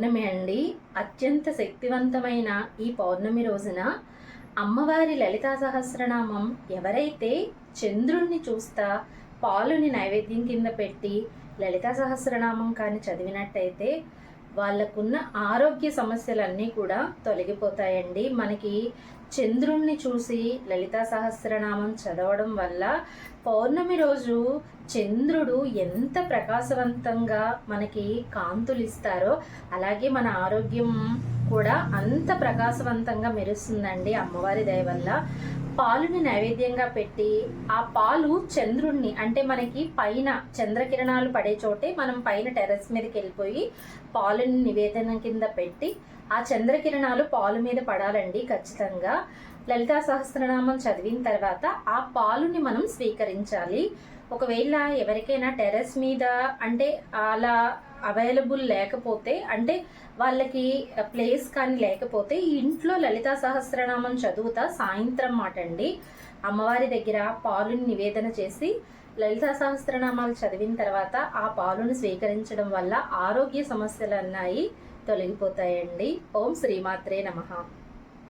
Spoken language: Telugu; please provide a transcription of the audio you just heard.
పౌర్ణమి అండి. అత్యంత శక్తివంతమైన ఈ పౌర్ణమి రోజున అమ్మవారి లలితా సహస్రనామం ఎవరైతే చంద్రుణ్ణి చూస్తా పాలుని నైవేద్యం కింద పెట్టి లలితా సహస్రనామం కానీ చదివినట్టయితే వాళ్ళకున్న ఆరోగ్య సమస్యలన్నీ కూడా తొలగిపోతాయండి. మనకి చంద్రుణ్ణి చూసి లలితా సహస్రనామం చదవడం వల్ల పౌర్ణమి రోజు చంద్రుడు ఎంత ప్రకాశవంతంగా మనకి కాంతులు ఇస్తారో అలాగే మన ఆరోగ్యం కూడా అంత ప్రకాశవంతంగా మెరుస్తుందండి అమ్మవారి దయ వల్ల. పాలుని నైవేద్యంగా పెట్టి ఆ పాలు చంద్రుణ్ణి అంటే మనకి పైన చంద్రకిరణాలు పడే చోటే మనం పైన టెర్రస్ మీదకి వెళ్ళిపోయి పాలుని నివేదన కింద పెట్టి ఆ చంద్రకిరణాలు పాలు మీద పడాలండి ఖచ్చితంగా. లలితా సహస్రనామం చదివిన తర్వాత ఆ పాలుని మనం స్వీకరించాలి. ఒకవేళ ఎవరికైనా టెర్రస్ మీద అంటే అలా అవైలబుల్ లేకపోతే అంటే వాళ్ళకి ప్లేస్ కానీ లేకపోతే ఇంట్లో లలితా సహస్రనామం చదువుతా సాయంత్రం మాట అండి. అమ్మవారి దగ్గర పాలుని నివేదన చేసి లలితా సహస్రనామాలు చదివిన తర్వాత ఆ పాలును స్వీకరించడం వల్ల ఆరోగ్య సమస్యలు అన్నాయి తొలగిపోతాయండి. ఓం శ్రీమాత్రే నమ.